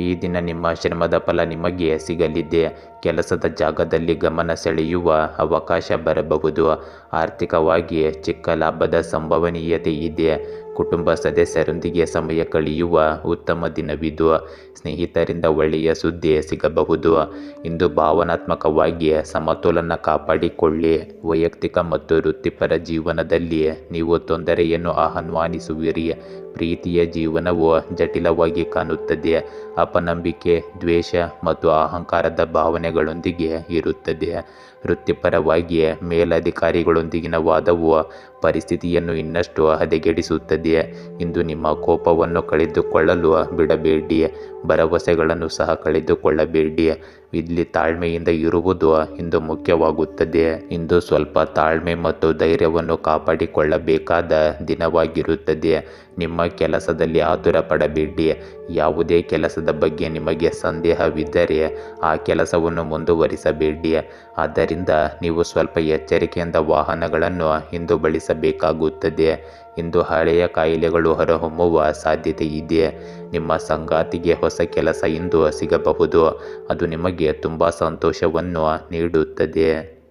ಈ ದಿನ ನಿಮ್ಮ ಶ್ರಮದ ಫಲ ನಿಮಗೆ ಸಿಗಲಿದೆ. ಕೆಲಸದ ಜಾಗದಲ್ಲಿ ಗಮನ ಸೆಳೆಯುವ ಅವಕಾಶ ಬರಬಹುದು. ಆರ್ಥಿಕವಾಗಿ ಚಿಕ್ಕ ಲಾಭದ ಸಂಭವನೀಯತೆ ಇದೆ. ಕುಟುಂಬ ಸದಸ್ಯರೊಂದಿಗೆ ಸಮಯ ಕಳೆಯುವ ಉತ್ತಮ ದಿನವಿದು. ಸ್ನೇಹಿತರಿಂದ ಒಳ್ಳೆಯ ಸುದ್ದಿ ಸಿಗಬಹುದು. ಇಂದು ಭಾವನಾತ್ಮಕವಾಗಿ ಸಮತೋಲನ ಕಾಪಾಡಿಕೊಳ್ಳಿ. ವೈಯಕ್ತಿಕ ಮತ್ತು ವೃತ್ತಿಪರ ಜೀವನದಲ್ಲಿ ನೀವು ತೊಂದರೆಯನ್ನು ಆಹ್ವಾನಿಸುವಿರಿ. ಪ್ರೀತಿಯ ಜೀವನವು ಜಟಿಲವಾಗಿ ಕಾಣುತ್ತದೆ. ಅಪನಂಬಿಕೆ, ದ್ವೇಷ ಮತ್ತು ಅಹಂಕಾರದ ಭಾವನೆಗಳೊಂದಿಗೆ ಇರುತ್ತದೆ. ವೃತ್ತಿಪರವಾಗಿ ಮೇಲಧಿಕಾರಿಗಳೊಂದಿಗಿನ ವಾದವು ಪರಿಸ್ಥಿತಿಯನ್ನು ಇನ್ನಷ್ಟು ಹದಗೆಡಿಸುತ್ತದೆ. ಇಂದು ನಿಮ್ಮ ಕೋಪವನ್ನು ಕಳೆದುಕೊಳ್ಳಲು ಬಿಡಬೇಡಿ. ಭರವಸೆಗಳನ್ನು ಸಹ ಕಳೆದುಕೊಳ್ಳಬೇಡಿ. ಇಲ್ಲಿ ತಾಳ್ಮೆಯಿಂದ ಇರುವುದು ಇಂದು ಮುಖ್ಯವಾಗುತ್ತದೆ. ಇಂದು ಸ್ವಲ್ಪ ತಾಳ್ಮೆ ಮತ್ತು ಧೈರ್ಯವನ್ನು ಕಾಪಾಡಿಕೊಳ್ಳಬೇಕಾದ ದಿನವಾಗಿರುತ್ತದೆ. ನಿಮ್ಮ ಕೆಲಸದಲ್ಲಿ ಆತುರ ಪಡಬೇಡಿ ಯಾವುದೇ ಕೆಲಸದ ಬಗ್ಗೆ ನಿಮಗೆ ಸಂದೇಹವಿದ್ದರೆ ಆ ಕೆಲಸವನ್ನು ಮುಂದುವರಿಸಬೇಡಿ. ಆದ್ದರಿಂದ ನೀವು ಸ್ವಲ್ಪ ಎಚ್ಚರಿಕೆಯಿಂದ ವಾಹನಗಳನ್ನು ಇಂದು ಬಳಸಬೇಕಾಗುತ್ತದೆ ಇಂದು ಹಳೆಯ ಕಾಯಿಲೆಗಳು ಹೊರಹೊಮ್ಮುವ ಸಾಧ್ಯತೆ ಇದೆ ನಿಮ್ಮ ಸಂಗಾತಿಗೆ ಹೊಸ ಕೆಲಸ ಇಂದು ಸಿಗಬಹುದು. ಅದು ನಿಮಗೆ ತುಂಬ ಸಂತೋಷವನ್ನು ನೀಡುತ್ತದೆ.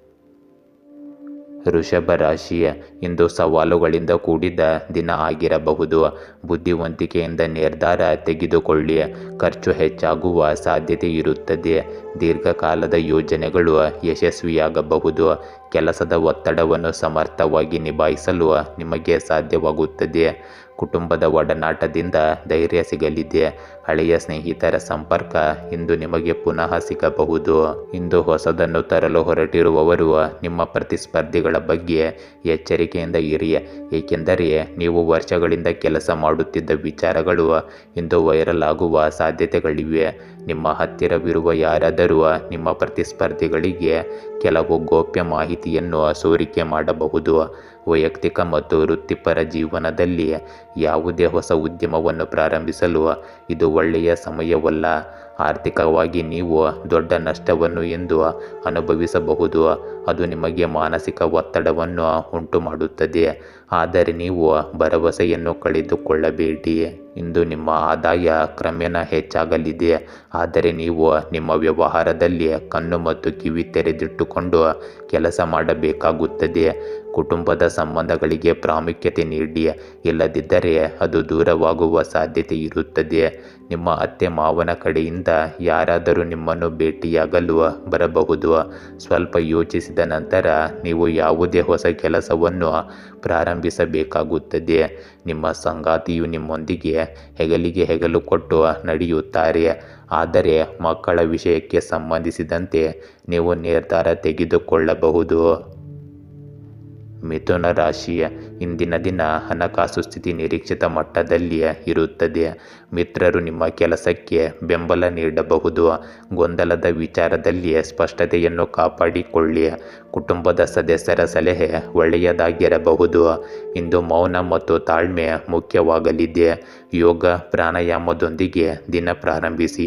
ವೃಷಭ ರಾಶಿಯ ಇಂದು ಸವಾಲುಗಳಿಂದ ಕೂಡಿದ ದಿನ ಆಗಿರಬಹುದು. ಬುದ್ಧಿವಂತಿಕೆಯಿಂದ ನಿರ್ಧಾರ ತೆಗೆದುಕೊಳ್ಳಿ. ಖರ್ಚು ಹೆಚ್ಚಾಗುವ ಸಾಧ್ಯತೆ ಇರುತ್ತದೆ. ದೀರ್ಘಕಾಲದ ಯೋಜನೆಗಳು ಯಶಸ್ವಿಯಾಗಬಹುದು. ಕೆಲಸದ ಒತ್ತಡವನ್ನು ಸಮರ್ಥವಾಗಿ ನಿಭಾಯಿಸಲು ನಿಮಗೆ ಸಾಧ್ಯವಾಗುತ್ತದೆ. ಕುಟುಂಬದ ಒಡನಾಟದಿಂದ ಧೈರ್ಯ ಸಿಗಲಿದೆ. ಹಳೆಯ ಸ್ನೇಹಿತರ ಸಂಪರ್ಕ ಇಂದು ನಿಮಗೆ ಪುನಃ ಸಿಗಬಹುದು. ಇಂದು ಹೊಸದನ್ನು ತರಲು ಹೊರಟಿರುವವರು ನಿಮ್ಮ ಪ್ರತಿಸ್ಪರ್ಧಿಗಳ ಬಗ್ಗೆ ಎಚ್ಚರಿಕೆಯಿಂದ ಇರಿ. ಏಕೆಂದರೆ ನೀವು ವರ್ಷಗಳಿಂದ ಕೆಲಸ ಮಾಡುತ್ತಿದ್ದ ವಿಚಾರಗಳು ಇಂದು ವೈರಲ್ ಆಗುವ ಸಾಧ್ಯತೆಗಳಿವೆ. ನಿಮ್ಮ ಹತ್ತಿರವಿರುವ ಯಾರಾದರೂ ನಿಮ್ಮ ಪ್ರತಿಸ್ಪರ್ಧಿಗಳಿಗೆ ಕೆಲವು ಗೋಪ್ಯ ಮಾಹಿತಿಯನ್ನು ಸೋರಿಕೆ ಮಾಡಬಹುದು. ವೈಯಕ್ತಿಕ ಮತ್ತು ವೃತ್ತಿಪರ ಜೀವನದಲ್ಲಿ ಯಾವುದೇ ಹೊಸ ಉದ್ಯಮವನ್ನು ಪ್ರಾರಂಭಿಸಲು ಇದು ಒಳ್ಳೆಯ ಸಮಯವಲ್ಲ. ಆರ್ಥಿಕವಾಗಿ ನೀವು ದೊಡ್ಡ ನಷ್ಟವನ್ನು ಎಂದು ಅನುಭವಿಸಬಹುದು. ಅದು ನಿಮಗೆ ಮಾನಸಿಕ ಒತ್ತಡವನ್ನು ಉಂಟು ಮಾಡುತ್ತದೆ ಆದರೆ ನೀವು ಭರವಸೆಯನ್ನು ಕಳೆದುಕೊಳ್ಳಬೇಡಿ. ಇಂದು ನಿಮ್ಮ ಆದಾಯ ಕ್ರಮೇಣ ಹೆಚ್ಚಾಗಲಿದೆ. ಆದರೆ ನೀವು ನಿಮ್ಮ ವ್ಯವಹಾರದಲ್ಲಿ ಕಣ್ಣು ಮತ್ತು ಕಿವಿ ತೆರೆದಿಟ್ಟುಕೊಂಡು ಕೆಲಸ ಮಾಡಬೇಕಾಗುತ್ತದೆ. ಕುಟುಂಬದ ಸಂಬಂಧಗಳಿಗೆ ಪ್ರಾಮುಖ್ಯತೆ ನೀಡಿ ಇಲ್ಲದಿದ್ದರೆ ಅದು ದೂರವಾಗುವ ಸಾಧ್ಯತೆ ಇರುತ್ತದೆ ನಿಮ್ಮ ಅತ್ತೆ ಮಾವನ ಕಡೆಯಿಂದ ಯಾರಾದರೂ ನಿಮ್ಮನ್ನು ಭೇಟಿಯಾಗಲು ಬರಬಹುದು? ಸ್ವಲ್ಪ ಯೋಚಿಸಿದ ನಂತರ ನೀವು ಯಾವುದೇ ಹೊಸ ಕೆಲಸವನ್ನು ಪ್ರಾರಂಭಿಸಬೇಕಾಗುತ್ತದೆ ನಿಮ್ಮ ಸಂಗಾತಿಯು ನಿಮ್ಮೊಂದಿಗೆ ಹೆಗಲಿಗೆ ಹೆಗಲು ಕೊಟ್ಟು ನಡೆಯುತ್ತಾರೆ. ಆದರೆ ಮಕ್ಕಳ ವಿಷಯಕ್ಕೆ ಸಂಬಂಧಿಸಿದಂತೆ ನೀವು ನಿರ್ಧಾರ ತೆಗೆದುಕೊಳ್ಳಬಹುದು. ಮಿಥುನ ರಾಶಿಯ ಇಂದಿನ ದಿನ ಹಣಕಾಸು ಸ್ಥಿತಿ ನಿರೀಕ್ಷಿತ ಮಟ್ಟದಲ್ಲಿಯೇ ಇರುತ್ತದೆ. ಮಿತ್ರರು ನಿಮ್ಮ ಕೆಲಸಕ್ಕೆ ಬೆಂಬಲ ನೀಡಬಹುದು. ಗೊಂದಲದ ವಿಚಾರದಲ್ಲಿ ಸ್ಪಷ್ಟತೆಯನ್ನು ಕಾಪಾಡಿಕೊಳ್ಳಿ. ಕುಟುಂಬದ ಸದಸ್ಯರ ಸಲಹೆ ಒಳ್ಳೆಯದಾಗಿರಬಹುದು. ಇಂದು ಮೌನ ಮತ್ತು ತಾಳ್ಮೆ ಮುಖ್ಯವಾಗಲಿದೆ. ಯೋಗ ಪ್ರಾಣಾಯಾಮದೊಂದಿಗೆ ದಿನ ಪ್ರಾರಂಭಿಸಿ,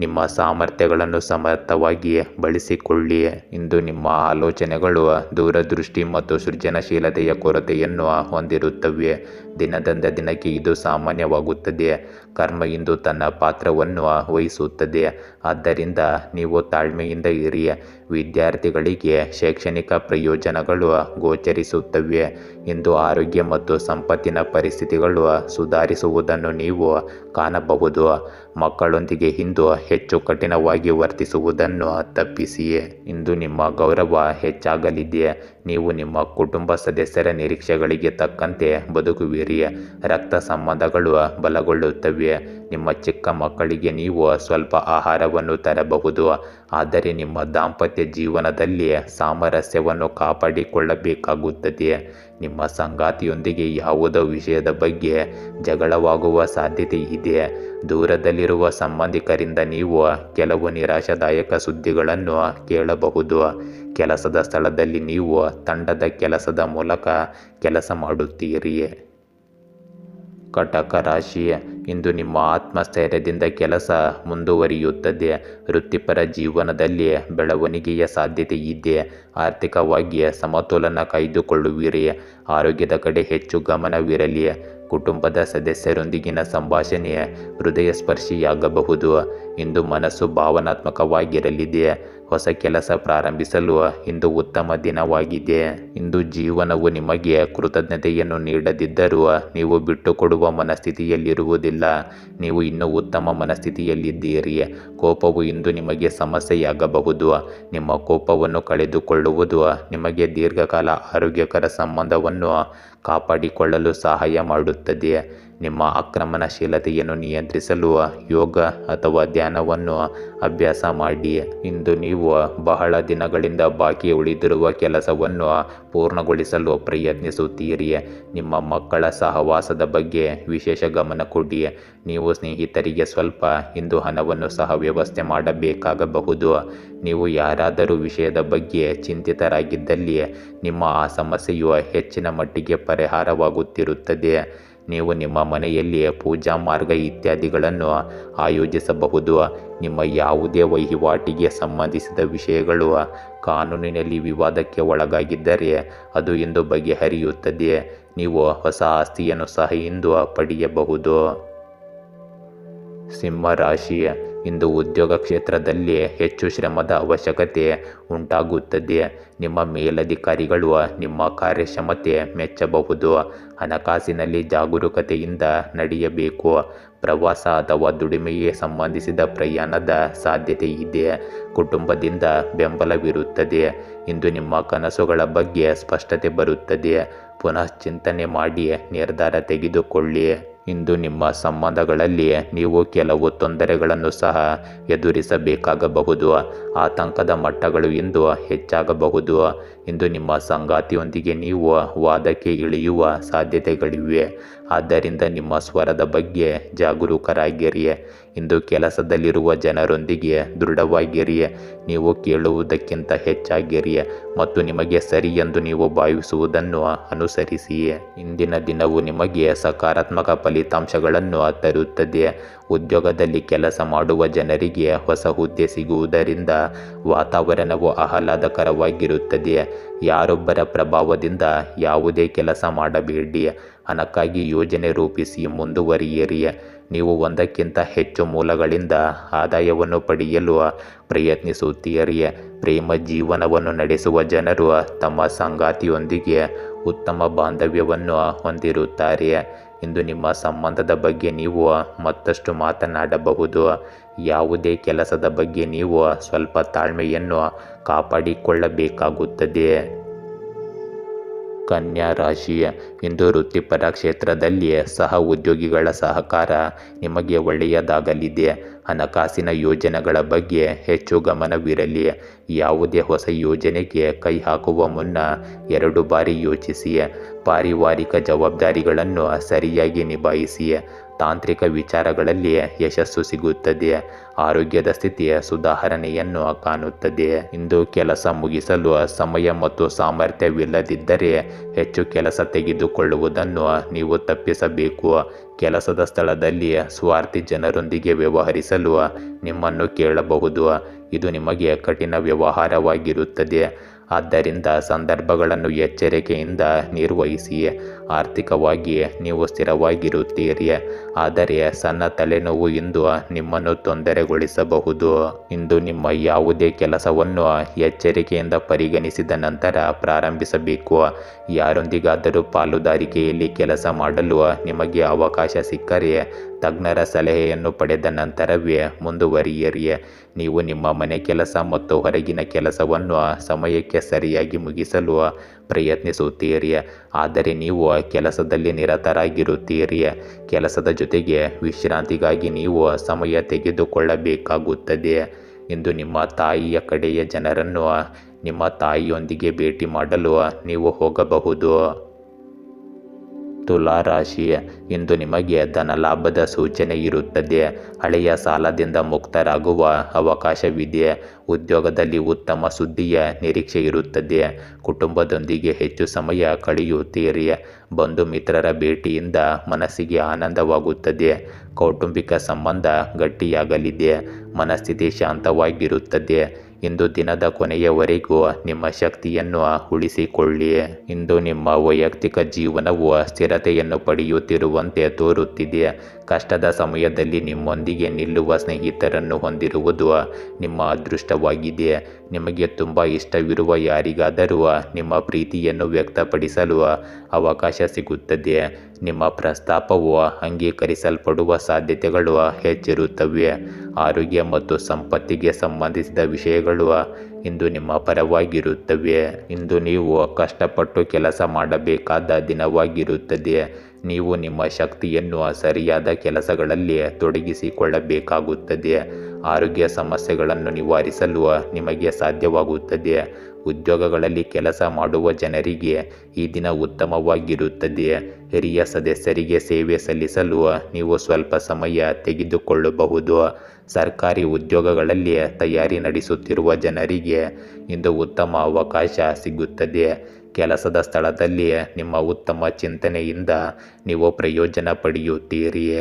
ನಿಮ್ಮ ಸಾಮರ್ಥ್ಯಗಳನ್ನು ಸಮರ್ಥವಾಗಿ ಬಳಸಿಕೊಳ್ಳಿ ಇಂದು ನಿಮ್ಮ ಆಲೋಚನೆಗಳು ದೂರದೃಷ್ಟಿ ಮತ್ತು ಸೃಜನಶೀಲತೆಯ ಕೊರತೆಯನ್ನು ಹೊಂದಿರುತ್ತವೆ. ದಿನದಿಂದ ದಿನಕ್ಕೆ ಇದು ಸಾಮಾನ್ಯವಾಗುತ್ತದೆ. ಕರ್ಮ ಇಂದು ತನ್ನ ಪಾತ್ರವನ್ನು ವಹಿಸುತ್ತದೆ. ಆದ್ದರಿಂದ ನೀವು ತಾಳ್ಮೆಯಿಂದ ಇರಿ. ವಿದ್ಯಾರ್ಥಿಗಳಿಗೆ ಶೈಕ್ಷಣಿಕ ಪ್ರಯೋಜನಗಳು ಗೋಚರಿಸುತ್ತವೆ. ಇಂದು ಆರೋಗ್ಯ ಮತ್ತು ಸಂಪತ್ತಿನ ಪರಿಸ್ಥಿತಿಗಳು ಸುಧಾರಿಸುವುದನ್ನು ನೀವು ಕಾಣಬಹುದು. ಮಕ್ಕಳೊಂದಿಗೆ ಇಂದು ಹೆಚ್ಚು ಕಠಿಣವಾಗಿ ವರ್ತಿಸುವುದನ್ನು ತಪ್ಪಿಸಿ. ಇಂದು ನಿಮ್ಮ ಗೌರವ ಹೆಚ್ಚಾಗಲಿದೆ. ನೀವು ನಿಮ್ಮ ಕುಟುಂಬ ಸದಸ್ಯರ ನಿರೀಕ್ಷೆಗಳಿಗೆ ತಕ್ಕಂತೆ ಬದುಕುವಿರಿ. ರಕ್ತ ಸಂಬಂಧಗಳು ಬಲಗೊಳ್ಳುತ್ತವೆ. ನಿಮ್ಮ ಚಿಕ್ಕ ಮಕ್ಕಳಿಗೆ ನೀವು ಸ್ವಲ್ಪ ಆಹಾರವನ್ನು ತರಬಹುದು. ಆದರೆ ನಿಮ್ಮ ದಾಂಪತ್ಯ ಜೀವನದಲ್ಲಿ ಸಾಮರಸ್ಯವನ್ನು ಕಾಪಾಡಿಕೊಳ್ಳಬೇಕಾಗುತ್ತದೆ. ನಿಮ್ಮ ಸಂಗಾತಿಯೊಂದಿಗೆ ಯಾವುದೋ ವಿಷಯದ ಬಗ್ಗೆ ಜಗಳವಾಗುವ ಸಾಧ್ಯತೆ ಇದೆ. ದೂರದಲ್ಲಿರುವ ಸಂಬಂಧಿಕರಿಂದ ನೀವು ಕೆಲವು ನಿರಾಶಾದಾಯಕ ಸುದ್ದಿಗಳನ್ನು ಕೇಳಬಹುದು. ಕೆಲಸದ ಸ್ಥಳದಲ್ಲಿ ನೀವು ತಂಡದ ಕೆಲಸದ ಮೂಲಕ ಕೆಲಸ ಮಾಡುತ್ತೀರಿ. ಕಟಕ ರಾಶಿ ಇಂದು ನಿಮ್ಮ ಆತ್ಮಸ್ಥೈರ್ಯದಿಂದ ಕೆಲಸ ಮುಂದುವರಿಯುತ್ತದೆ. ವೃತ್ತಿಪರ ಜೀವನದಲ್ಲಿ ಬೆಳವಣಿಗೆಯ ಸಾಧ್ಯತೆ ಇದೆ. ಆರ್ಥಿಕವಾಗಿ ಸಮತೋಲನ ಕಾಯ್ದುಕೊಳ್ಳುವಿರಿ. ಆರೋಗ್ಯದ ಕಡೆ ಹೆಚ್ಚು ಗಮನವಿರಲಿ. ಕುಟುಂಬದ ಸದಸ್ಯರೊಂದಿಗಿನ ಸಂಭಾಷಣೆ ಹೃದಯ ಸ್ಪರ್ಶಿಯಾಗಬಹುದು ಇಂದು ಮನಸ್ಸು ಭಾವನಾತ್ಮಕವಾಗಿರಲಿದೆ. ಹೊಸ ಕೆಲಸ ಪ್ರಾರಂಭಿಸಲು ಇಂದು ಉತ್ತಮ ದಿನವಾಗಿದೆ. ಇಂದು ಜೀವನವು ನಿಮಗೆ ಕೃತಜ್ಞತೆಯನ್ನು ನೀಡದಿದ್ದರೂ ನೀವು ಬಿಟ್ಟುಕೊಡುವ ಮನಸ್ಥಿತಿಯಲ್ಲಿರುವುದಿಲ್ಲ. ನೀವು ಇನ್ನೂ ಉತ್ತಮ ಮನಸ್ಥಿತಿಯಲ್ಲಿದ್ದೀರಿ. ಕೋಪವು ಇಂದು ನಿಮಗೆ ಸಮಸ್ಯೆಯಾಗಬಹುದು. ನಿಮ್ಮ ಕೋಪವನ್ನು ಕಳೆದುಕೊಳ್ಳುವುದು ನಿಮಗೆ ದೀರ್ಘಕಾಲ ಆರೋಗ್ಯಕರ ಸಂಬಂಧವನ್ನು ಕಾಪಾಡಿಕೊಳ್ಳಲು ಸಹಾಯ ಮಾಡುತ್ತದೆ ನಿಮ್ಮ ಆಕ್ರಮಣಶೀಲತೆಯನ್ನು ನಿಯಂತ್ರಿಸಲು ಯೋಗ ಅಥವಾ ಧ್ಯಾನವನ್ನು ಅಭ್ಯಾಸ ಮಾಡಿ. ಇಂದು ನೀವು ಬಹಳ ದಿನಗಳಿಂದ ಬಾಕಿ ಉಳಿದಿರುವ ಕೆಲಸವನ್ನು ಪೂರ್ಣಗೊಳಿಸಲು ಪ್ರಯತ್ನಿಸುತ್ತೀರಿ. ನಿಮ್ಮ ಮಕ್ಕಳ ಸಹವಾಸದ ಬಗ್ಗೆ ವಿಶೇಷ ಗಮನ ಕೊಡಿ. ನೀವು ಸ್ನೇಹಿತರಿಗೆ ಸ್ವಲ್ಪ ಇಂದು ಹಣವನ್ನು ಸಹ ವ್ಯವಸ್ಥೆ ಮಾಡಬೇಕಾಗಬಹುದು. ನೀವು ಯಾರಾದರೂ ವಿಷಯದ ಬಗ್ಗೆ ಚಿಂತಿತರಾಗಿದ್ದಲ್ಲಿ ನಿಮ್ಮ ಆ ಸಮಸ್ಯೆಯು ಹೆಚ್ಚಿನ ಮಟ್ಟಿಗೆ ಪರಿಹಾರವಾಗುತ್ತಿರುತ್ತದೆ. ನೀವು ನಿಮ್ಮ ಮನೆಯಲ್ಲಿ ಪೂಜಾ ಮಾರ್ಗ ಇತ್ಯಾದಿಗಳನ್ನು ಆಯೋಜಿಸಬಹುದು. ನಿಮ್ಮ ಯಾವುದೇ ವಹಿವಾಟಿಗೆ ಸಂಬಂಧಿಸಿದ ವಿಷಯಗಳು ಕಾನೂನಿನಲ್ಲಿ ವಿವಾದಕ್ಕೆ ಒಳಗಾಗಿದ್ದರೆ ಅದು ಇಂದು ಬಗೆಹರಿಯುತ್ತದೆ. ನೀವು ಹೊಸ ಆಸ್ತಿಯನ್ನು ಸಹ ಇಂದು ಪಡೆಯಬಹುದು. ಸಿಂಹರಾಶಿ, ಇಂದು ಉದ್ಯೋಗ ಕ್ಷೇತ್ರದಲ್ಲಿ ಹೆಚ್ಚು ಶ್ರಮದ ಅವಶ್ಯಕತೆ ಉಂಟಾಗುತ್ತದೆ. ನಿಮ್ಮ ಮೇಲಧಿಕಾರಿಗಳು ನಿಮ್ಮ ಕಾರ್ಯಕ್ಷಮತೆ ಮೆಚ್ಚಬಹುದು. ಹಣಕಾಸಿನಲ್ಲಿ ಜಾಗರೂಕತೆಯಿಂದ ನಡೆಯಬೇಕು. ಪ್ರವಾಸ ಅಥವಾ ದುಡಿಮೆಗೆ ಸಂಬಂಧಿಸಿದ ಪ್ರಯಾಣದ ಸಾಧ್ಯತೆ ಇದೆ. ಕುಟುಂಬದಿಂದ ಬೆಂಬಲವಿರುತ್ತದೆ. ಇಂದು ನಿಮ್ಮ ಕನಸುಗಳ ಬಗ್ಗೆ ಸ್ಪಷ್ಟತೆ ಬರುತ್ತದೆ. ಪುನಃ ಚಿಂತನೆ ಮಾಡಿ ನಿರ್ಧಾರ ತೆಗೆದುಕೊಳ್ಳಿ. ಇಂದು ನಿಮ್ಮ ಸಂಬಂಧಗಳಲ್ಲಿ ನೀವು ಕೆಲವು ತೊಂದರೆಗಳನ್ನು ಸಹ ಎದುರಿಸಬೇಕಾಗಬಹುದು. ಆತಂಕದ ಮಟ್ಟಗಳು ಇಂದು ಹೆಚ್ಚಾಗಬಹುದು. ಇಂದು ನಿಮ್ಮ ಸಂಗಾತಿಯೊಂದಿಗೆ ನೀವು ವಾದಕ್ಕೆ ಇಳಿಯುವ ಸಾಧ್ಯತೆಗಳಿವೆ. ಆದ್ದರಿಂದ ನಿಮ್ಮ ಸ್ವರದ ಬಗ್ಗೆ ಜಾಗರೂಕರಾಗಿರಿ. ಇಂದು ಕೆಲಸದಲ್ಲಿರುವ ಜನರೊಂದಿಗೆ ದೃಢವಾಗಿರಿ. ನೀವು ಕೇಳುವುದಕ್ಕಿಂತ ಹೆಚ್ಚಾಗಿರಿ ಮತ್ತು ನಿಮಗೆ ಸರಿ ಎಂದು ನೀವು ಭಾವಿಸುವುದನ್ನು ಅನುಸರಿಸಿ. ಇಂದಿನ ದಿನವು ನಿಮಗೆ ಸಕಾರಾತ್ಮಕ ಫಲಿತಾಂಶಗಳನ್ನು ತರುತ್ತದೆ. ಉದ್ಯೋಗದಲ್ಲಿ ಕೆಲಸ ಮಾಡುವ ಜನರಿಗೆ ಹೊಸ ಹುದ್ದೆ ಸಿಗುವುದರಿಂದ ವಾತಾವರಣವು ಆಹ್ಲಾದಕರವಾಗಿರುತ್ತದೆ. ಯಾರೊಬ್ಬರ ಪ್ರಭಾವದಿಂದ ಯಾವುದೇ ಕೆಲಸ ಮಾಡಬೇಡಿ. ಹಣಕ್ಕಾಗಿ ಯೋಜನೆ ರೂಪಿಸಿ ಮುಂದುವರಿಯಿರಿ. ನೀವು ಒಂದಕ್ಕಿಂತ ಹೆಚ್ಚು ಮೂಲಗಳಿಂದ ಆದಾಯವನ್ನು ಪಡೆಯಲು ಪ್ರಯತ್ನಿಸುತ್ತೀರಿ ಪ್ರೇಮ ಜೀವನವನ್ನು ನಡೆಸುವ ಜನರು ತಮ್ಮ ಸಂಗಾತಿಯೊಂದಿಗೆ ಉತ್ತಮ ಬಾಂಧವ್ಯವನ್ನು ಹೊಂದಿರುತ್ತಾರೆ ಇಂದು ನಿಮ್ಮ ಸಂಬಂಧದ ಬಗ್ಗೆ ನೀವು ಮತ್ತಷ್ಟು ಮಾತನಾಡಬಹುದು. ಯಾವುದೇ ಕೆಲಸದ ಬಗ್ಗೆ ನೀವು ಸ್ವಲ್ಪ ತಾಳ್ಮೆಯನ್ನು ಕಾಪಾಡಿಕೊಳ್ಳಬೇಕಾಗುತ್ತದೆ. ಕನ್ಯಾ ರಾಶಿಯ ಇಂದು ವೃತ್ತಿಪರ ಕ್ಷೇತ್ರದಲ್ಲಿ ಸಹ ಉದ್ಯೋಗಿಗಳ ಸಹಕಾರ ನಿಮಗೆ ಒಳ್ಳೆಯದಾಗಲಿದೆ. ಹಣಕಾಸಿನ ಯೋಜನೆಗಳ ಬಗ್ಗೆ ಹೆಚ್ಚು ಗಮನವಿರಲಿ. ಯಾವುದೇ ಹೊಸ ಯೋಜನೆಗೆ ಕೈ ಹಾಕುವ ಮುನ್ನ ಎರಡು ಬಾರಿ ಯೋಚಿಸಿ. ಪಾರಿವಾರಿಕ ಜವಾಬ್ದಾರಿಗಳನ್ನು ಸರಿಯಾಗಿ ನಿಭಾಯಿಸಿ. ತಾಂತ್ರಿಕ ವಿಚಾರಗಳಲ್ಲಿ ಯಶಸ್ಸು ಸಿಗುತ್ತದೆ. ಆರೋಗ್ಯದ ಸ್ಥಿತಿಯ ಸುಧಾರಣೆಯನ್ನು ಕಾಣುತ್ತದೆ. ಇಂದು ಕೆಲಸ ಮುಗಿಸಲು ಸಮಯ ಮತ್ತು ಸಾಮರ್ಥ್ಯವಿಲ್ಲದಿದ್ದರೆ ಹೆಚ್ಚು ಕೆಲಸ ತೆಗೆದುಕೊಳ್ಳುವುದನ್ನು ನೀವು ತಪ್ಪಿಸಬೇಕು. ಕೆಲಸದ ಸ್ಥಳದಲ್ಲಿ ಸ್ವಾರ್ಥಿ ಜನರೊಂದಿಗೆ ವ್ಯವಹರಿಸಲು ನಿಮ್ಮನ್ನು ಕೇಳಬಹುದು. ಇದು ನಿಮಗೆ ಕಠಿಣ ವ್ಯವಹಾರವಾಗಿರುತ್ತದೆ. ಆದ್ದರಿಂದ ಸಂದರ್ಭಗಳನ್ನು ಎಚ್ಚರಿಕೆಯಿಂದ ನಿರ್ವಹಿಸಿ. ಆರ್ಥಿಕವಾಗಿ ನೀವು ಸ್ಥಿರವಾಗಿರುತ್ತೀರಿ. ಆದರೆ ಸಣ್ಣ ತಲೆನೋವು ಇಂದು ನಿಮ್ಮನ್ನು ತೊಂದರೆಗೊಳಿಸಬಹುದು. ಇಂದು ನಿಮ್ಮ ಯಾವುದೇ ಕೆಲಸವನ್ನು ಎಚ್ಚರಿಕೆಯಿಂದ ಪರಿಗಣಿಸಿದ ನಂತರ ಪ್ರಾರಂಭಿಸಬೇಕು. ಯಾರೊಂದಿಗಾದರೂ ಪಾಲುದಾರಿಕೆಯಲ್ಲಿ ಕೆಲಸ ಮಾಡಲು ನಿಮಗೆ ಅವಕಾಶ ಸಿಕ್ಕರೆ ತಜ್ಞರ ಸಲಹೆಯನ್ನು ಪಡೆದ ನಂತರವೇ ಮುಂದುವರಿಯಿರಿ. ನೀವು ನಿಮ್ಮ ಮನೆ ಕೆಲಸ ಮತ್ತು ಹೊರಗಿನ ಕೆಲಸವನ್ನು ಸಮಯಕ್ಕೆ ಸರಿಯಾಗಿ ಮುಗಿಸಲು ಪ್ರಯತ್ನಿಸುತ್ತೀರಿ. ಆದರೆ ನೀವು ಕೆಲಸದಲ್ಲಿ ನಿರತರಾಗಿರುತ್ತೀರಿ ಕೆಲಸದ ಜೊತೆಗೆ ವಿಶ್ರಾಂತಿಗಾಗಿ ನೀವು ಸಮಯ ತೆಗೆದುಕೊಳ್ಳಬೇಕಾಗುತ್ತದೆ ಎಂದು ನಿಮ್ಮ ತಾಯಿಯ ಕಡೆಯ ಜನರನ್ನು ನಿಮ್ಮ ತಾಯಿಯೊಂದಿಗೆ ಭೇಟಿ ಮಾಡಲು ನೀವು ಹೋಗಬಹುದು. ತುಲಾ ರಾಶಿ ಇಂದು ನಿಮಗೆ ಧನಲಾಭದ ಸೂಚನೆ ಇರುತ್ತದೆ. ಹಳೆಯ ಸಾಲದಿಂದ ಮುಕ್ತರಾಗುವ ಅವಕಾಶವಿದೆ. ಉದ್ಯೋಗದಲ್ಲಿ ಉತ್ತಮ ಸುದ್ದಿಯ ನಿರೀಕ್ಷೆ ಇರುತ್ತದೆ. ಕುಟುಂಬದೊಂದಿಗೆ ಹೆಚ್ಚು ಸಮಯ ಕಳೆಯುತ್ತೀರಿ. ಬಂಧು ಮಿತ್ರರ ಭೇಟಿಯಿಂದ ಮನಸ್ಸಿಗೆ ಆನಂದವಾಗುತ್ತದೆ. ಕೌಟುಂಬಿಕ ಸಂಬಂಧ ಗಟ್ಟಿಯಾಗಲಿದೆ. ಮನಸ್ಥಿತಿ ಶಾಂತವಾಗಿರುತ್ತದೆ. ಇಂದು ದಿನದ ಕೊನೆಯವರೆಗೂ ನಿಮ್ಮ ಶಕ್ತಿಯನ್ನು ಉಳಿಸಿಕೊಳ್ಳಿ. ಇಂದು ನಿಮ್ಮ ವೈಯಕ್ತಿಕ ಜೀವನವು ಸ್ಥಿರತೆಯನ್ನು ಪಡೆಯುತ್ತಿರುವಂತೆ ತೋರುತ್ತಿದೆ. ಕಷ್ಟದ ಸಮಯದಲ್ಲಿ ನಿಮ್ಮೊಂದಿಗೆ ನಿಲ್ಲುವ ಸ್ನೇಹಿತರನ್ನು ಹೊಂದಿರುವುದು ನಿಮ್ಮ ಅದೃಷ್ಟವಾಗಿದೆ. ನಿಮಗೆ ತುಂಬ ಇಷ್ಟವಿರುವ ಯಾರಿಗಾದರೂ ನಿಮ್ಮ ಪ್ರೀತಿಯನ್ನು ವ್ಯಕ್ತಪಡಿಸಲು ಅವಕಾಶ ಸಿಗುತ್ತದೆ. ನಿಮ್ಮ ಪ್ರಸ್ತಾಪವು ಅಂಗೀಕರಿಸಲ್ಪಡುವ ಸಾಧ್ಯತೆಗಳು ಹೆಚ್ಚಿರುತ್ತವೆ. ಆರೋಗ್ಯ ಮತ್ತು ಸಂಪತ್ತಿಗೆ ಸಂಬಂಧಿಸಿದ ವಿಷಯಗಳು ಇಂದು ನಿಮ್ಮ ಪರವಾಗಿರುತ್ತವೆ. ಇಂದು ನೀವು ಕಷ್ಟಪಟ್ಟು ಕೆಲಸ ಮಾಡಬೇಕಾದ ದಿನವಾಗಿರುತ್ತದೆ. ನೀವು ನಿಮ್ಮ ಶಕ್ತಿಯನ್ನು ಸರಿಯಾದ ಕೆಲಸಗಳಲ್ಲಿ ತೊಡಗಿಸಿಕೊಳ್ಳಬೇಕಾಗುತ್ತದೆ. ಆರೋಗ್ಯ ಸಮಸ್ಯೆಗಳನ್ನು ನಿವಾರಿಸಲು ನಿಮಗೆ ಸಾಧ್ಯವಾಗುತ್ತದೆ. ಉದ್ಯೋಗಗಳಲ್ಲಿ ಕೆಲಸ ಮಾಡುವ ಜನರಿಗೆ ಈ ದಿನ ಉತ್ತಮವಾಗಿರುತ್ತದೆ. ಹಿರಿಯ ಸದಸ್ಯರಿಗೆ ಸೇವೆ ಸಲ್ಲಿಸಲು ನೀವು ಸ್ವಲ್ಪ ಸಮಯ ತೆಗೆದುಕೊಳ್ಳಬಹುದು. ಸರ್ಕಾರಿ ಉದ್ಯೋಗಗಳಲ್ಲಿ ತಯಾರಿ ನಡೆಸುತ್ತಿರುವ ಜನರಿಗೆ ಇಂದು ಉತ್ತಮ ಅವಕಾಶ ಸಿಗುತ್ತದೆ. ಕೆಲಸದ ಸ್ಥಳದಲ್ಲಿ ನಿಮ್ಮ ಉತ್ತಮ ಚಿಂತನೆಯಿಂದ ನೀವು ಪ್ರಯೋಜನ ಪಡೆಯುತ್ತೀರಿ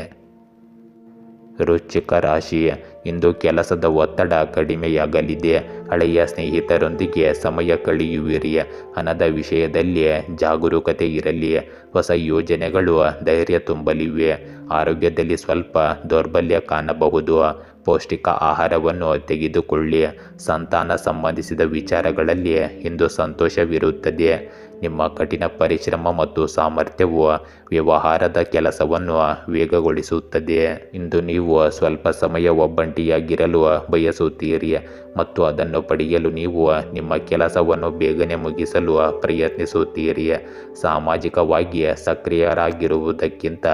ವೃಶ್ಚಿಕ ರಾಶಿ, ಇಂದು ಕೆಲಸದ ಒತ್ತಡ ಕಡಿಮೆಯಾಗಲಿದೆ. ಹಳೆಯ ಸ್ನೇಹಿತರೊಂದಿಗೆ ಸಮಯ ಕಳೆಯುವಿರಿ. ಹಣದ ವಿಷಯದಲ್ಲಿ ಜಾಗರೂಕತೆ ಇರಲಿ. ಹೊಸ ಯೋಜನೆಗಳು ಧೈರ್ಯ ತುಂಬಲಿವೆ. ಆರೋಗ್ಯದಲ್ಲಿ ಸ್ವಲ್ಪ ದೌರ್ಬಲ್ಯ ಕಾಣಬಹುದು. ಪೌಷ್ಟಿಕ ಆಹಾರವನ್ನು ತೆಗೆದುಕೊಳ್ಳಿ. ಸಂತಾನ ಸಂಬಂಧಿಸಿದ ವಿಚಾರಗಳಲ್ಲಿ ಇಂದು ಸಂತೋಷವಿರುತ್ತದೆ ನಿಮ್ಮ ಕಠಿಣ ಪರಿಶ್ರಮ ಮತ್ತು ಸಾಮರ್ಥ್ಯವು ವ್ಯವಹಾರದ ಕೆಲಸವನ್ನು ವೇಗಗೊಳಿಸುತ್ತದೆ. ಇಂದು ನೀವು ಸ್ವಲ್ಪ ಸಮಯ ಒಬ್ಬಂಟಿಯಾಗಿರಲು ಬಯಸುತ್ತೀರಿ ಮತ್ತು ಅದನ್ನು ಪಡೆಯಲು ನೀವು ನಿಮ್ಮ ಕೆಲಸವನ್ನು ಬೇಗನೆ ಮುಗಿಸಲು ಪ್ರಯತ್ನಿಸುತ್ತೀರಿ. ಸಾಮಾಜಿಕವಾಗಿ ಸಕ್ರಿಯರಾಗಿರುವುದಕ್ಕಿಂತ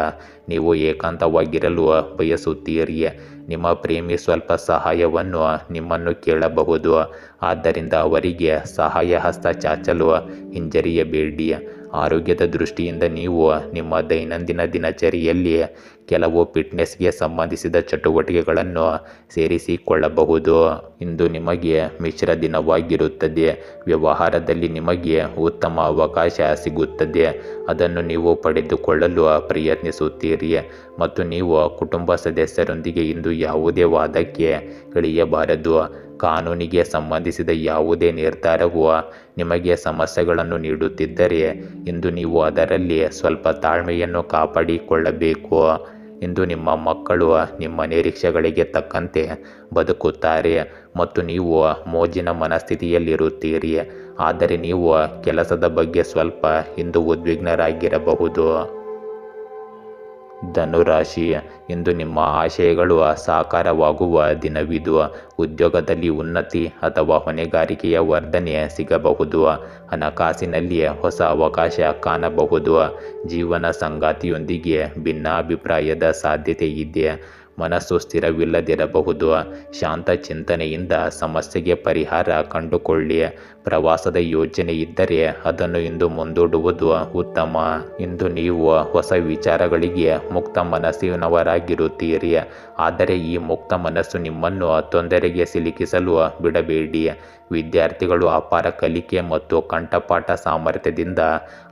ನೀವು ಏಕಾಂತವಾಗಿರಲು ಬಯಸುತ್ತೀರಿ. ನಿಮ್ಮ ಪ್ರೇಮಿ ಸ್ವಲ್ಪ ಸಹಾಯವನ್ನು ನಿಮ್ಮನ್ನು ಕೇಳಬಹುದು. ಆದ್ದರಿಂದ ಅವರಿಗೆ ಸಹಾಯ ಹಸ್ತ ಚಾಚಲು ಹಿಂಜರಿಯಬೇಡಿ. ಆರೋಗ್ಯದ ದೃಷ್ಟಿಯಿಂದ ನೀವು ನಿಮ್ಮ ದೈನಂದಿನ ದಿನಚರಿಯಲ್ಲಿ ಕೆಲವು ಫಿಟ್ನೆಸ್ಗೆ ಸಂಬಂಧಿಸಿದ ಚಟುವಟಿಕೆಗಳನ್ನು ಸೇರಿಸಿಕೊಳ್ಳಬಹುದು. ಇಂದು ನಿಮಗೆ ಮಿಶ್ರ ದಿನವಾಗಿರುತ್ತದೆ. ವ್ಯವಹಾರದಲ್ಲಿ ನಿಮಗೆ ಉತ್ತಮ ಅವಕಾಶ ಸಿಗುತ್ತದೆ. ಅದನ್ನು ನೀವು ಪಡೆದುಕೊಳ್ಳಲು ಪ್ರಯತ್ನಿಸುತ್ತೀರಿ. ಮತ್ತು ನೀವು ಕುಟುಂಬ ಸದಸ್ಯರೊಂದಿಗೆ ಇಂದು ಯಾವುದೇ ವಾದಕ್ಕೆ ಇಳಿಯಬಾರದು. ಕಾನೂನಿಗೆ ಸಂಬಂಧಿಸಿದ ಯಾವುದೇ ನಿರ್ಧಾರವು ನಿಮಗೆ ಸಮಸ್ಯೆಗಳನ್ನು ನೀಡುತ್ತಿದ್ದರೆ, ಇಂದು ನೀವು ಅದರಲ್ಲಿ ಸ್ವಲ್ಪ ತಾಳ್ಮೆಯನ್ನು ಕಾಪಾಡಿಕೊಳ್ಳಬೇಕು. ಇಂದು ನಿಮ್ಮ ಮಕ್ಕಳು ನಿಮ್ಮ ನಿರೀಕ್ಷೆಗಳಿಗೆ ತಕ್ಕಂತೆ ಬದುಕುತ್ತಾರೆ ಮತ್ತು ನೀವು ಮೋಜಿನ ಮನಸ್ಥಿತಿಯಲ್ಲಿರುತ್ತೀರಿ. ಆದರೆ ನೀವು ಕೆಲಸದ ಬಗ್ಗೆ ಸ್ವಲ್ಪ ಇಂದು ಉದ್ವಿಗ್ನರಾಗಿರಬಹುದು. ಧನುರಾಶಿ ಇಂದು ನಿಮ್ಮ ಆಶಯಗಳು ಸಾಕಾರವಾಗುವ ದಿನವಿದು. ಉದ್ಯೋಗದಲ್ಲಿ ಉನ್ನತಿ ಅಥವಾ ಹೊಣೆಗಾರಿಕೆಯ ವರ್ಧನೆ ಸಿಗಬಹುದು. ಹಣಕಾಸಿನಲ್ಲಿ ಹೊಸ ಅವಕಾಶ ಕಾಣಬಹುದು. ಜೀವನ ಸಂಗಾತಿಯೊಂದಿಗೆ ಭಿನ್ನಾಭಿಪ್ರಾಯದ ಸಾಧ್ಯತೆ ಇದೆ. ಮನಸ್ಸು ಸ್ಥಿರವಿಲ್ಲದಿರಬಹುದು. ಶಾಂತ ಚಿಂತನೆಯಿಂದ ಸಮಸ್ಯೆಗೆ ಪರಿಹಾರ ಕಂಡುಕೊಳ್ಳಿ. ಪ್ರವಾಸದ ಯೋಜನೆ ಇದ್ದರೆ ಅದನ್ನು ಇಂದು ಮುಂದೂಡುವುದು ಉತ್ತಮ. ಇಂದು ನೀವು ಹೊಸ ವಿಚಾರಗಳಿಗೆ ಮುಕ್ತ ಮನಸ್ಸಿನವರಾಗಿರುತ್ತೀರಿ. ಆದರೆ ಈ ಮುಕ್ತ ಮನಸ್ಸು ನಿಮ್ಮನ್ನು ತೊಂದರೆಗೆ ಸಿಲುಕಿಸಲು ಬಿಡಬೇಡಿ. ವಿದ್ಯಾರ್ಥಿಗಳು ಅಪಾರ ಕಲಿಕೆ ಮತ್ತು ಕಂಠಪಾಠ ಸಾಮರ್ಥ್ಯದಿಂದ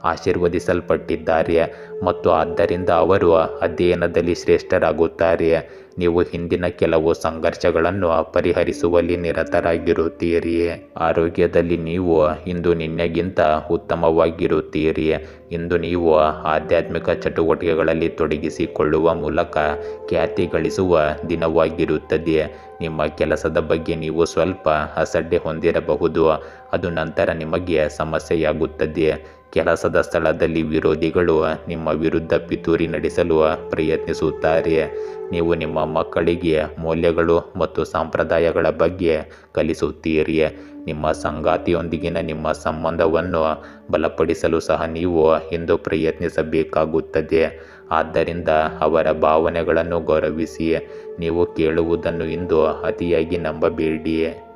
ಆಶೀರ್ವದಿಸಲ್ಪಟ್ಟಿದ್ದಾರೆ ಮತ್ತು ಆದ್ದರಿಂದ ಅವರು ಅಧ್ಯಯನದಲ್ಲಿ ಶ್ರೇಷ್ಠರಾಗುತ್ತಾರೆ. ನೀವು ಹಿಂದಿನ ಕೆಲವು ಸಂಘರ್ಷಗಳನ್ನು ಪರಿಹರಿಸುವಲ್ಲಿ ನಿರತರಾಗಿರುತ್ತೀರಿ. ಆರೋಗ್ಯದಲ್ಲಿ ನೀವು ಇಂದು ನಿನ್ನೆಗಿಂತ ಉತ್ತಮವಾಗಿರುತ್ತೀರಿ. ಇಂದು ನೀವು ಆಧ್ಯಾತ್ಮಿಕ ಚಟುವಟಿಕೆಗಳಲ್ಲಿ ತೊಡಗಿಸಿಕೊಳ್ಳುವ ಮೂಲಕ ಖ್ಯಾತಿ ಗಳಿಸುವ ದಿನವಾಗಿರುತ್ತದೆ. ನಿಮ್ಮ ಕೆಲಸದ ಬಗ್ಗೆ ನೀವು ಸ್ವಲ್ಪ ಅಸಡ್ಡೆ ಹೊಂದಿರಬಹುದು. ಅದು ನಂತರ ನಿಮಗೆ ಸಮಸ್ಯೆಯಾಗುತ್ತದೆ. ಕೆಲಸದ ಸ್ಥಳದಲ್ಲಿ ವಿರೋಧಿಗಳು ನಿಮ್ಮ ವಿರುದ್ಧ ಪಿತೂರಿ ನಡೆಸಲು ಪ್ರಯತ್ನಿಸುತ್ತಾರೆ. ನೀವು ನಿಮ್ಮ ಮಕ್ಕಳಿಗೆ ಮೌಲ್ಯಗಳು ಮತ್ತು ಸಂಪ್ರದಾಯಗಳ ಬಗ್ಗೆ ಕಲಿಸುತ್ತೀರಿ. ನಿಮ್ಮ ಸಂಗಾತಿಯೊಂದಿಗಿನ ನಿಮ್ಮ ಸಂಬಂಧವನ್ನು ಬಲಪಡಿಸಲು ಸಹ ನೀವು ಎಂದು ಪ್ರಯತ್ನಿಸಬೇಕಾಗುತ್ತದೆ. ಆದ್ದರಿಂದ ಅವರ ಭಾವನೆಗಳನ್ನು ಗೌರವಿಸಿ, ನೀವು ಕೇಳುವುದನ್ನು ಇಂದು ಅತಿಯಾಗಿ ನಂಬಬೇಡಿ.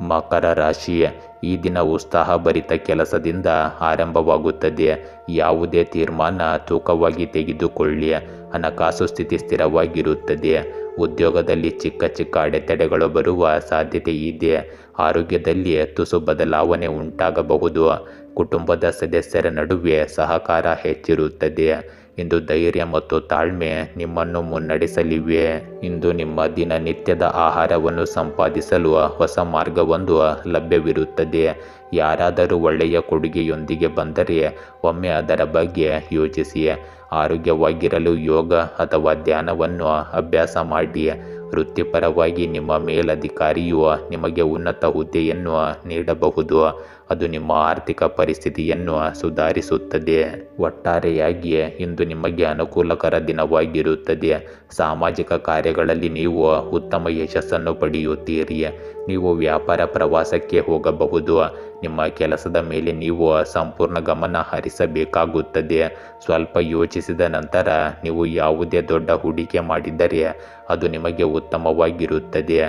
ಮಕರ ರಾಶಿ ಈ ದಿನ ಉತ್ಸಾಹಭರಿತ ಕೆಲಸದಿಂದ ಆರಂಭವಾಗುತ್ತದೆ. ಯಾವುದೇ ತೀರ್ಮಾನ ತೂಕವಾಗಿ ತೆಗೆದುಕೊಳ್ಳಿ. ಹಣಕಾಸು ಸ್ಥಿತಿ ಸ್ಥಿರವಾಗಿರುತ್ತದೆ. ಉದ್ಯೋಗದಲ್ಲಿ ಚಿಕ್ಕ ಚಿಕ್ಕ ಅಡೆತಡೆಗಳು ಬರುವ ಸಾಧ್ಯತೆ ಇದೆ. ಆರೋಗ್ಯದಲ್ಲಿ ತುಸು ಬದಲಾವಣೆ ಉಂಟಾಗಬಹುದು. ಕುಟುಂಬದ ಸದಸ್ಯರ ನಡುವೆ ಸಹಕಾರ ಹೆಚ್ಚಿರುತ್ತದೆ. ಇಂದು ಧೈರ್ಯ ಮತ್ತು ತಾಳ್ಮೆ ನಿಮ್ಮನ್ನು ಮುನ್ನಡೆಸಲಿವೆ. ಇಂದು ನಿಮ್ಮ ದಿನನಿತ್ಯದ ಆಹಾರವನ್ನು ಸಂಪಾದಿಸಲು ಹೊಸ ಮಾರ್ಗವೊಂದು ಲಭ್ಯವಿರುತ್ತದೆ. ಯಾರಾದರೂ ಒಳ್ಳೆಯ ಕೊಡುಗೆಯೊಂದಿಗೆ ಬಂದರೆ ಒಮ್ಮೆ ಅದರ ಬಗ್ಗೆ ಯೋಚಿಸಿ. ಆರೋಗ್ಯವಾಗಿರಲು ಯೋಗ ಅಥವಾ ಧ್ಯಾನವನ್ನು ಅಭ್ಯಾಸ ಮಾಡಿ. ವೃತ್ತಿಪರವಾಗಿ ನಿಮ್ಮ ಮೇಲಧಿಕಾರಿಯು ನಿಮಗೆ ಉನ್ನತ ಹುದ್ದೆಯನ್ನು ನೀಡಬಹುದು. ಅದು ನಿಮ್ಮ ಆರ್ಥಿಕ ಪರಿಸ್ಥಿತಿಯನ್ನು ಸುಧಾರಿಸುತ್ತದೆ. ಒಟ್ಟಾರೆಯಾಗಿಯೇ ಇಂದು ನಿಮಗೆ ಅನುಕೂಲಕರ ದಿನವಾಗಿರುತ್ತದೆ. ಸಾಮಾಜಿಕ ಕಾರ್ಯಗಳಲ್ಲಿ ನೀವು ಉತ್ತಮ ಯಶಸ್ಸನ್ನು ಪಡೆಯುತ್ತೀರಿ. ನೀವು ವ್ಯಾಪಾರ ಪ್ರವಾಸಕ್ಕೆ ಹೋಗಬಹುದು. ನಿಮ್ಮ ಕೆಲಸದ ಮೇಲೆ ನೀವು ಸಂಪೂರ್ಣ ಗಮನ ಹರಿಸಬೇಕಾಗುತ್ತದೆ. ಸ್ವಲ್ಪ ಯೋಚಿಸಿದ ನಂತರ ನೀವು ಯಾವುದೇ ದೊಡ್ಡ ಹೂಡಿಕೆ ಮಾಡಿದರೆ ಅದು ನಿಮಗೆ ಉತ್ತಮವಾಗಿರುತ್ತದೆ.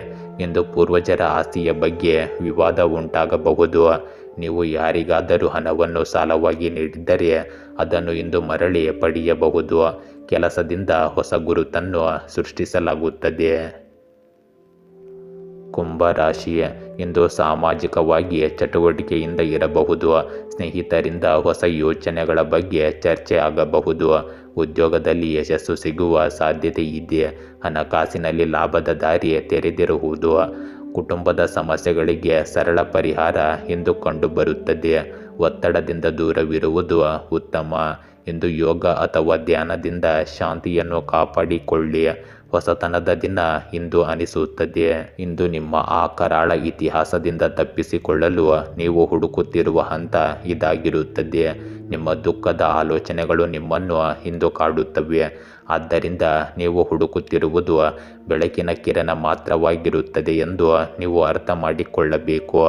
ಎಂದು ಪೂರ್ವಜರ ಆಸ್ತಿಯ ಬಗ್ಗೆ ವಿವಾದ ಉಂಟಾಗಬಹುದು. ನೀವು ಯಾರಿಗಾದರೂ ಹಣವನ್ನು ಸಾಲವಾಗಿ ನೀಡಿದ್ದರೆ ಅದನ್ನು ಇಂದು ಮರಳಿ ಪಡೆಯಬಹುದು. ಕೆಲಸದಿಂದ ಹೊಸ ಗುರುತನ್ನು ಸೃಷ್ಟಿಸಲಾಗುತ್ತದೆ. ಕುಂಭರಾಶಿ ಇಂದು ಸಾಮಾಜಿಕವಾಗಿ ಚಟುವಟಿಕೆಯಿಂದ ಇರಬಹುದು. ಸ್ನೇಹಿತರಿಂದ ಹೊಸ ಯೋಚನೆಗಳ ಬಗ್ಗೆ ಚರ್ಚೆ ಆಗಬಹುದು. ಉದ್ಯೋಗದಲ್ಲಿ ಯಶಸ್ಸು ಸಿಗುವ ಸಾಧ್ಯತೆ ಇದೆ ಹಣಕಾಸಿನಲ್ಲಿ ಲಾಭದ ದಾರಿ ತೆರೆದಿರುವುದು ಕುಟುಂಬದ ಸಮಸ್ಯೆಗಳಿಗೆ ಸರಳ ಪರಿಹಾರ ಎಂದು ಕಂಡುಬರುತ್ತದೆ ಒತ್ತಡದಿಂದ ದೂರವಿರುವುದು ಉತ್ತಮ. ಎಂದು ಯೋಗ ಅಥವಾ ಧ್ಯಾನದಿಂದ ಶಾಂತಿಯನ್ನು ಕಾಪಾಡಿಕೊಳ್ಳಿ. ಹೊಸತನದ ದಿನ ಇಂದು ಅನಿಸುತ್ತದೆ. ಇಂದು ನಿಮ್ಮ ಆ ಕರಾಳ ಇತಿಹಾಸದಿಂದ ತಪ್ಪಿಸಿಕೊಳ್ಳಲು ನೀವು ಹುಡುಕುತ್ತಿರುವ ಹಂತ ಇದಾಗಿರುತ್ತದೆ. ನಿಮ್ಮ ದುಃಖದ ಆಲೋಚನೆಗಳು ನಿಮ್ಮನ್ನು ಹಿಂದು ಕಾಡುತ್ತವೆ. ಆದ್ದರಿಂದ ನೀವು ಹುಡುಕುತ್ತಿರುವುದು ಬೆಳಕಿನ ಕಿರಣ ಮಾತ್ರವಾಗಿರುತ್ತದೆ ಎಂದು ನೀವು ಅರ್ಥ ಮಾಡಿಕೊಳ್ಳಬೇಕು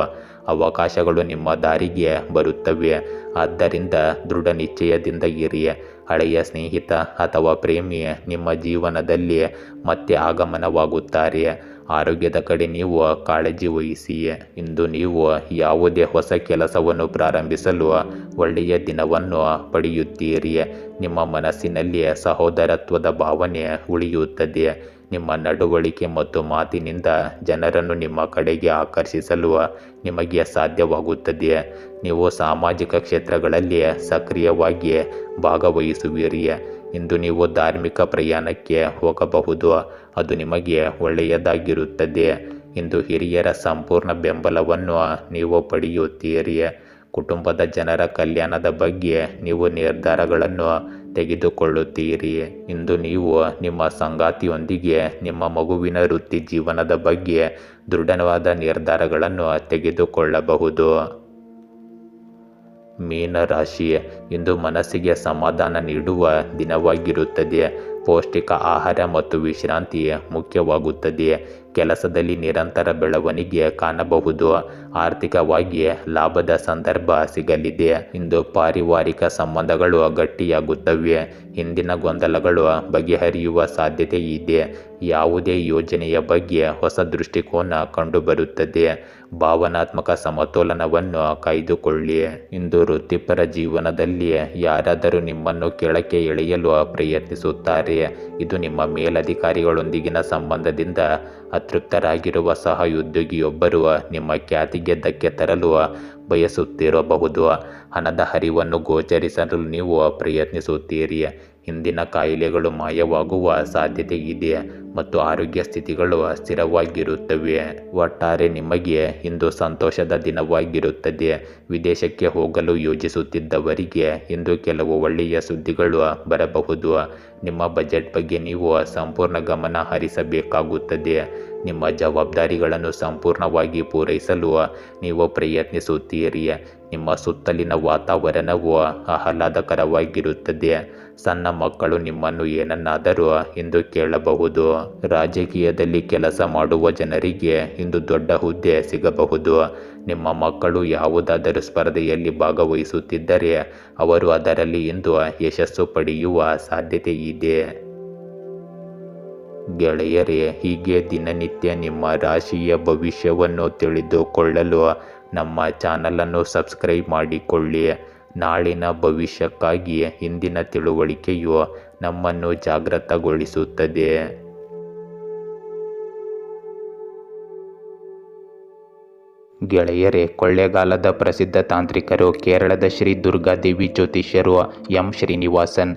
ಅವಕಾಶಗಳು ನಿಮ್ಮ ದಾರಿಗೆ ಬರುತ್ತವೆ. ಆದ್ದರಿಂದ ದೃಢ ನಿಶ್ಚಯದಿಂದ ಇರಿ. ಹಳೆಯ ಸ್ನೇಹಿತ ಅಥವಾ ಪ್ರೇಮಿ ನಿಮ್ಮ ಜೀವನದಲ್ಲಿ ಮತ್ತೆ ಆಗಮನವಾಗುತ್ತಾರೆ. ಆರೋಗ್ಯದ ಕಡೆ ನೀವು ಕಾಳಜಿ ವಹಿಸಿ. ಇಂದು ನೀವು ಯಾವುದೇ ಹೊಸ ಕೆಲಸವನ್ನು ಪ್ರಾರಂಭಿಸಲು ಒಳ್ಳೆಯ ದಿನವನ್ನು ಪಡೆಯುತ್ತೀರಿ. ನಿಮ್ಮ ಮನಸ್ಸಿನಲ್ಲಿ ಸಹೋದರತ್ವದ ಭಾವನೆ ಉಳಿಯುತ್ತದೆ. ನಿಮ್ಮ ನಡವಳಿಕೆ ಮತ್ತು ಮಾತಿನಿಂದ ಜನರನ್ನು ನಿಮ್ಮ ಕಡೆಗೆ ಆಕರ್ಷಿಸಲು ನಿಮಗೆ ಸಾಧ್ಯವಾಗುತ್ತದೆ. ನೀವು ಸಾಮಾಜಿಕ ಕ್ಷೇತ್ರಗಳಲ್ಲಿ ಸಕ್ರಿಯವಾಗಿ ಭಾಗವಹಿಸುವಿರಿ. ಇಂದು ನೀವು ಧಾರ್ಮಿಕ ಪ್ರಯಾಣಕ್ಕೆ ಹೋಗಬಹುದು. ಅದು ನಿಮಗೆ ಒಳ್ಳೆಯದಾಗಿರುತ್ತದೆ. ಇಂದು ಹಿರಿಯರ ಸಂಪೂರ್ಣ ಬೆಂಬಲವನ್ನು ನೀವು ಪಡೆಯುತ್ತೀರಿ. ಕುಟುಂಬದ ಜನರ ಕಲ್ಯಾಣದ ಬಗ್ಗೆ ನೀವು ನಿರ್ಧಾರಗಳನ್ನು ತೆಗೆದುಕೊಳ್ಳುತ್ತೀರಿ. ಇಂದು ನೀವು ನಿಮ್ಮ ಸಂಗಾತಿಯೊಂದಿಗೆ ನಿಮ್ಮ ಮಗುವಿನ ವೃತ್ತಿ ಜೀವನದ ಬಗ್ಗೆ ದೃಢವಾದ ನಿರ್ಧಾರಗಳನ್ನು ತೆಗೆದುಕೊಳ್ಳಬಹುದು. ಮೀನರಾಶಿ ಇಂದು ಮನಸ್ಸಿಗೆ ಸಮಾಧಾನ ನೀಡುವ ದಿನವಾಗಿರುತ್ತದೆ ಪೌಷ್ಟಿಕ ಆಹಾರ ಮತ್ತು ವಿಶ್ರಾಂತಿ ಮುಖ್ಯವಾಗುತ್ತದೆ ಕೆಲಸದಲ್ಲಿ ನಿರಂತರ ಬೆಳವಣಿಗೆ ಕಾಣಬಹುದು? ಆರ್ಥಿಕವಾಗಿ ಲಾಭದ ಸಂದರ್ಭ ಸಿಗಲಿದೆ ಇಂದು ಪಾರಿವಾರಿಕ ಸಂಬಂಧಗಳು ಗಟ್ಟಿಯಾಗುತ್ತವೆ. ಹಿಂದಿನ ಗೊಂದಲಗಳು ಬಗೆಹರಿಯುವ ಸಾಧ್ಯತೆ ಇದೆ ಯಾವುದೇ ಯೋಜನೆಯ ಬಗ್ಗೆ ಹೊಸ ದೃಷ್ಟಿಕೋನ ಕಂಡುಬರುತ್ತದೆ ಭಾವನಾತ್ಮಕ ಸಮತೋಲನವನ್ನು ಕಾಯ್ದುಕೊಳ್ಳಿ ಇಂದು ವೃತ್ತಿಪರ ಜೀವನದಲ್ಲಿ ಯಾರಾದರೂ ನಿಮ್ಮನ್ನು ಕೆಳಕ್ಕೆ ಎಳೆಯಲು ಪ್ರಯತ್ನಿಸುತ್ತಾರೆ. ಇದು ನಿಮ್ಮ ಮೇಲಧಿಕಾರಿಗಳೊಂದಿಗಿನ ಸಂಬಂಧದಿಂದ ಅತೃಪ್ತರಾಗಿರುವ ಸಹೋದ್ಯೋಗಿಯೊಬ್ಬರು ನಿಮ್ಮ ಖ್ಯಾತಿಗೆ ಧಕ್ಕೆ ತರಲು ಬಯಸುತ್ತಿರಬಹುದು. ಹಣದ ಹರಿವನ್ನು ಗೋಚರಿಸಲು ನೀವು ಪ್ರಯತ್ನಿಸುತ್ತೀರಿ. ಹಿಂದಿನ ಕಾಯಿಲೆಗಳು ಮಾಯವಾಗುವ ಸಾಧ್ಯತೆ ಇದೆ ಮತ್ತು ಆರೋಗ್ಯ ಸ್ಥಿತಿಗಳು ಸ್ಥಿರವಾಗಿರುತ್ತವೆ ಒಟ್ಟಾರೆ ನಿಮಗೆ ಇಂದು ಸಂತೋಷದ ದಿನವಾಗಿರುತ್ತದೆ. ವಿದೇಶಕ್ಕೆ ಹೋಗಲು ಯೋಜಿಸುತ್ತಿದ್ದವರಿಗೆ ಇಂದು ಕೆಲವು ಒಳ್ಳೆಯ ಸುದ್ದಿಗಳು ಬರಬಹುದು. ನಿಮ್ಮ ಬಜೆಟ್ ಬಗ್ಗೆ ನೀವು ಸಂಪೂರ್ಣ ಗಮನ ಹರಿಸಬೇಕಾಗುತ್ತದೆ. ನಿಮ್ಮ ಜವಾಬ್ದಾರಿಗಳನ್ನು ಸಂಪೂರ್ಣವಾಗಿ ಪೂರೈಸಲು ನೀವು ಪ್ರಯತ್ನಿಸುತ್ತೀರಿ. ನಿಮ್ಮ ಸುತ್ತಲಿನ ವಾತಾವರಣವು ಆಹ್ಲಾದಕರವಾಗಿರುತ್ತದೆ. ಸಣ್ಣ ಮಕ್ಕಳು ನಿಮ್ಮನ್ನು ಏನನ್ನಾದರೂ ಎಂದು ಕೇಳಬಹುದು. ರಾಜಕೀಯದಲ್ಲಿ ಕೆಲಸ ಮಾಡುವ ಜನರಿಗೆ ಇಂದು ದೊಡ್ಡ ಹುದ್ದೆ ಸಿಗಬಹುದು. ನಿಮ್ಮ ಮಕ್ಕಳು ಯಾವುದಾದರೂ ಸ್ಪರ್ಧೆಯಲ್ಲಿ ಭಾಗವಹಿಸುತ್ತಿದ್ದರೆ ಅವರು ಅದರಲ್ಲಿ ಇಂದು ಯಶಸ್ಸು ಪಡೆಯುವ ಸಾಧ್ಯತೆ ಇದೆ ಗೆಳೆಯರೇ, ಹೀಗೆ ದಿನನಿತ್ಯ ನಿಮ್ಮ ರಾಶಿಯ ಭವಿಷ್ಯವನ್ನು ತಿಳಿದುಕೊಳ್ಳಲು ನಮ್ಮ ಚಾನಲನ್ನು ಸಬ್ಸ್ಕ್ರೈಬ್ ಮಾಡಿಕೊಳ್ಳಿ. ನಾಳಿನ ಭವಿಷ್ಯಕ್ಕಾಗಿ ಇಂದಿನ ತಿಳುವಳಿಕೆಯು ನಮ್ಮನ್ನು ಜಾಗೃತಗೊಳಿಸುತ್ತದೆ. ಗೆಳೆಯರೇ, ಕೊಳ್ಳೇಗಾಲದ ಪ್ರಸಿದ್ಧ ತಾಂತ್ರಿಕರು ಕೇರಳದ ಶ್ರೀ ದುರ್ಗಾದೇವಿ ಜ್ಯೋತಿಷ್ಯರು ಎಂ ಶ್ರೀನಿವಾಸನ್